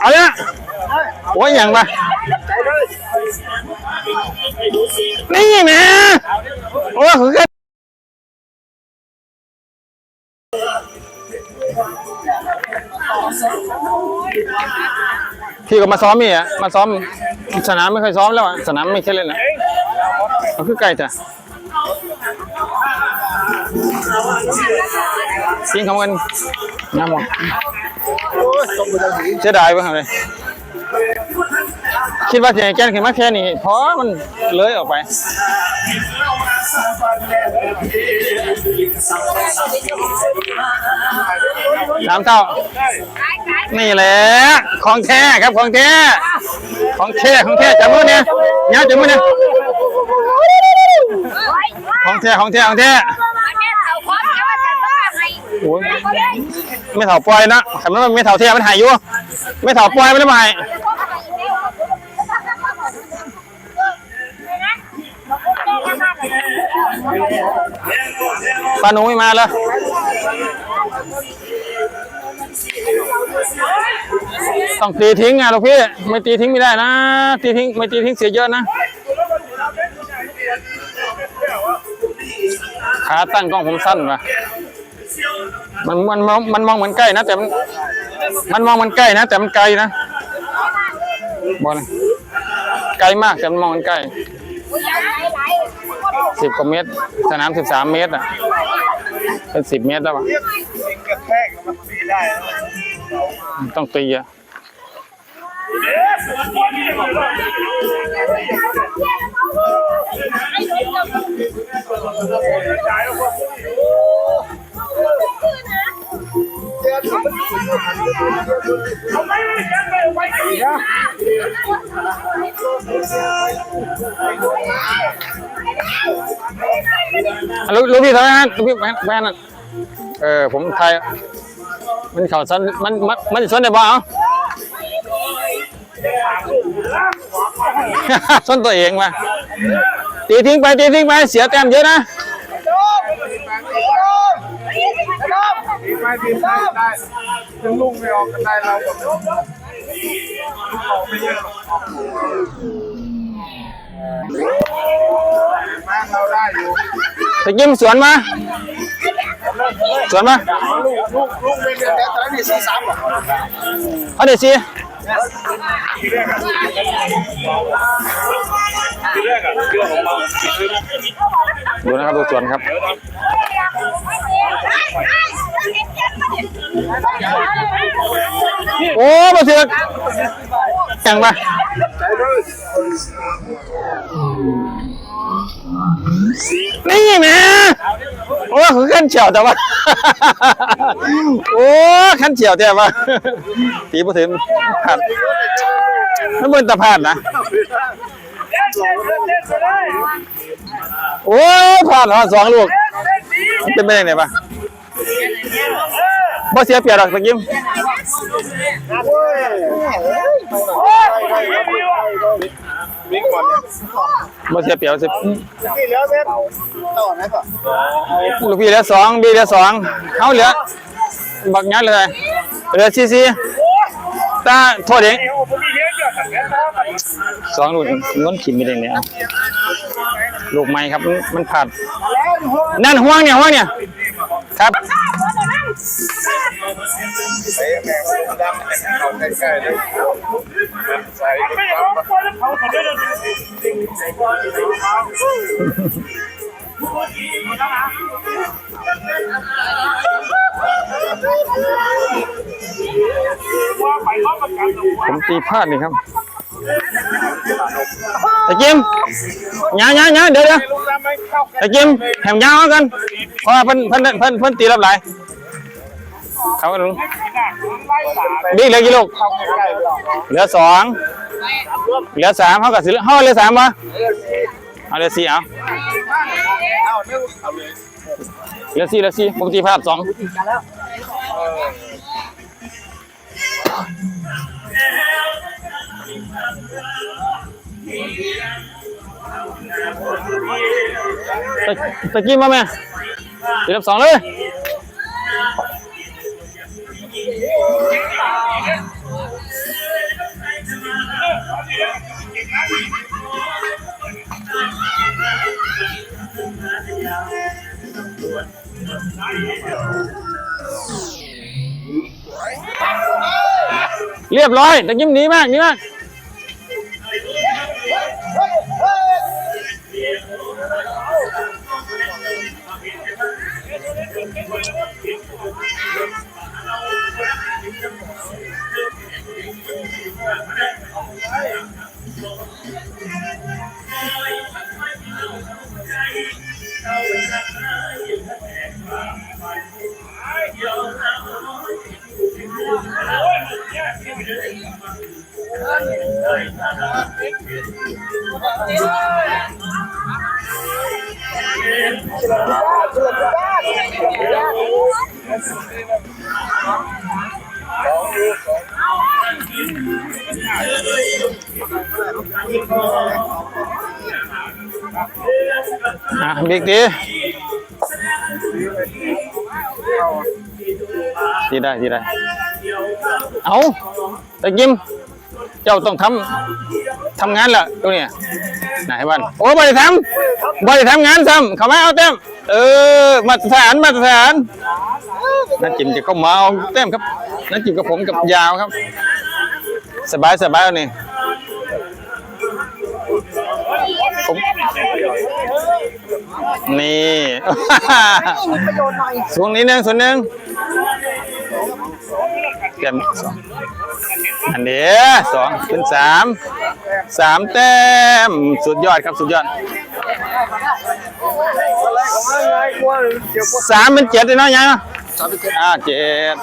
เอาเนี่ยโอ้ยอย่างมานี่แม่โอ้ยคือกันพี่ก็มาซ้อมนี่อะมาซ้อมสนามไม่เคยซ้อมแล้วอะสนามไม่เคยเล่นอะเอาคือไกลจ้ะ กินคำกันน้ำหมดเสียดายไปครับเลยคิดว่าจะให้แกนขึ้นมาแค่นี้เพราะมันเลยออกไปสามเท่า นี่แหละของแท้ครับของแท้ของแท้ของแท้จับมือเนี่ยเนี้ยจับมือเนี่ยของแท้ของแท้ของแท้ โอ้ยไม่เถาปล่อยนะแต่มันไม่เถาเทียมันหายอยู่ ไม่เถาปล่อยมันไม่หายปลาหนูไม่มาแล้วต้องตีทิ้งอะลูกพี่ ไม่ตีทิ้งไม่ได้นะ ตีทิ้งไม่ตีทิ้งเสียเยอะนะขาตั้งกล้องผมสั้นว่ะ มันมันมองมันมองเหมือนใกล้นะ แต่มันมันมองเหมันใกล้นะ แต่มันไกลนะบอกเลไกลมากแต่มันมองมันใกล้สิบกว่าเมตร สนามสิบสามเมตรอะเป็นสิบเมตรแล้วอะต้องตีอะลู กลูกพี่ทำไมฮะลูกพี่แม่แม่นั่นเออผมไทยมันเข่าซ้นมันมันมันจะซ้นได้บ่าซ้นตัวเองมาตีทิ้งไปตีทิ้งไปเสียแต้มเยอะนะ ตีไปตีได้ได้ถึงลูกไม่ออกกันได้เราแบบลูกออกไม่เยอะมาเราได้อยู่ตะกิ้มสวนมาสวนมาลูกลูกลูกเป็นเดือนแต่ตอนนี้สี่สามหรอเอาเดี๋ยวสิทีแรกอะเรื่องของเราดูนะครับดูสวนครับ โอ้มาเถือกยังมานี่แม่โอ้ขั้นเฉียวแต่ว่าโอ้ขั้นเฉียวแต่ว่าตีมาถึงผ่านไม่เหมือนตะพานนะโอ้ผ่านเหรอสองลูกมันเป็นไปได้ไงปะ บ่เสียเปรียบหรอกตะกิ้มวิ่งก่อนบ่เสียเปรียบสิที่เหลือเม็ดต่อไหนก่อนลูกพี่เหลือสองบีเหลือสองเขาเหลือบักงัดเลยเหลือซีซีตาโทษเองสองลูกง้นขิมไม่ได้เนี่ยลูกไม้ครับมันมันผ่านนั่นห่วงเนี่ยห่วงเนี่ย ครับ ใส่แมงมันดำเอาใกล้ๆเลยใส่ปั๊บผมตีพลาดนี่ครับตะกิ้มหยาหยาหยาเดี๋ยวเดี๋ยวลูกดำไม่เกันตะกิ้มแหมยาวกันเพราะว่าเพิ่นเพิ่นเพิ่นเพิ่นตีรับหลายเขาก็รู้บิ๊กเหลือกี่ลูกเหลือสองเหลือสามเขากับสิเขาเหลือสามวะเอาเหลือสี่เอาเอาเหลือสี่เหลือสี่ปกติพลาดสอง ตะกี้มาไหมเรียบสองเลยเรียบร้อยตะกิ้หนีมากหนีมาก อะบิ๊กดีทีได้ทีได้ เอาตะกิม เจ้าต้องทำ ทำงานละตัวเนี้ยไหนบ้านโอ้บริทำบริทำงานซ้ำเข้ามาเอาเต็มเออมาตรฐานมาตรฐานนักจิมจะเข้ามาเอาเต็มครับนักจิมกับผมกับยาวครับ สบายสบายเอานี่ผมนี่ส่วนนี้หนึ่งส่วนหนึ่งเต็มสองอันเดียสองเป็นสาม สามแต้มสุดยอดครับสุดยอดไงกลัวเดี๋ยวสามเป็นเจ็ดเลยเนาะยังอ่าเจ็ด